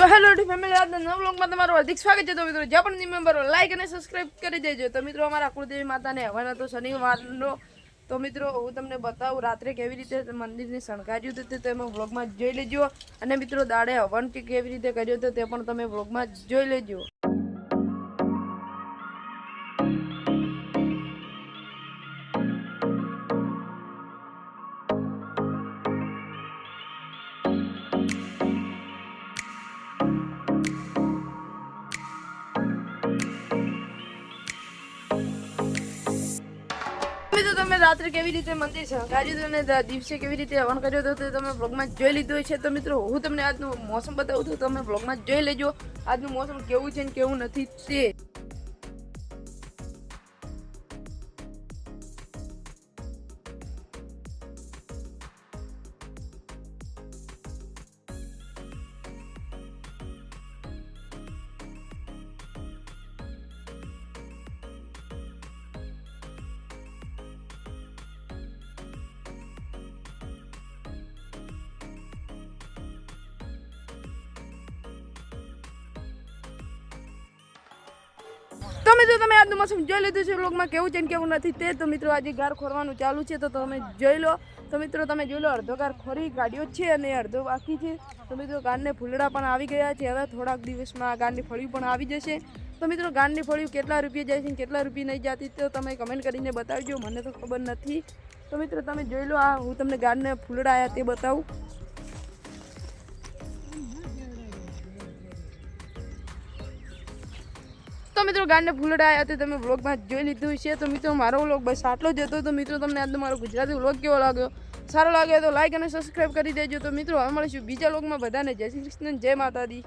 તો hello family આજના નવ વ્લોગમાં તમારું હાર્દિક સ્વાગત છે. તો મિત્રો જે પણ મેમ્બરો લાઈક અને સબસ્ક્રાઇબ કરી દેજો. તો મિત્રો, અમારા કુળદેવી માતાને હવાનો તો શનિવારનો. તો મિત્રો, હું તમને બતાવું, રાત્રે કેવી રીતે મંદિરને શણગાર્યું હતું તે તમે વ્લોગમાં જોઈ લેજો. અને મિત્રો, દાડે હવન કે કેવી રીતે કર્યો હતો તે પણ તમે વ્લોગમાં જોઈ લેજો. મિત્રો તમે રાત્રે કેવી રીતે મંદિર સહકાર્યું હતું અને દિવસે કેવી રીતે હવન કર્યો હતો તે તમે બ્લોગમાં જોઈ લીધું છે તો મિત્રો, હું તમને આજનું મોસમ બતાવું છું તમે બ્લોગમાં જોઈ લેજો. આજનું મોસમ કેવું છે ને કેવું નથી તે. મિત્રો તમે આજનું મોસમ જોઈ લીધું છે વ્લોગમાં કેવું છે ને કેવું નથી તે તો મિત્રો આજે ગાર ખોરવાનું ચાલુ છે તો તમે જોઈ લો. તો મિત્રો તમે જોઈ લો, અડધો ગાર ખોરી કાઢ્યો છે અને અડધો બાકી છે. તો મિત્રો ગારને ફૂલડા પણ આવી ગયા છે. હવે થોડાક દિવસમાં આ ગારની ફળિયું પણ આવી જશે. તો મિત્રો ગારની ફળિયું કેટલા રૂપિયા જાય છે કેટલા રૂપિયા નહીં જતી તો તમે કમેન્ટ કરીને બતાવજો. મને તો ખબર નથી. તો મિત્રો તમે જોઈ લો આ હું તમને ગારને ફૂલડા આવ્યા તે બતાવું. તો મિત્રો ગાંડે ફૂલડા આવ્યા તે તમે વ્લોગમાં જોઈ લીધું છે તો મિત્રો મારો વ્લોગ બસ આટલો જ હતો. તો મિત્રો તમને આજનો મારો ગુજરાતી વ્લોગ કેવો લાગ્યો? સારો લાગ્યો તો લાઈક અને સબસ્ક્રાઈબ કરી દેજો. તો મિત્રો હવે મળીશું બીજા વ્લોગમાં. બધાને જય શ્રી કૃષ્ણ, જય માતાજી.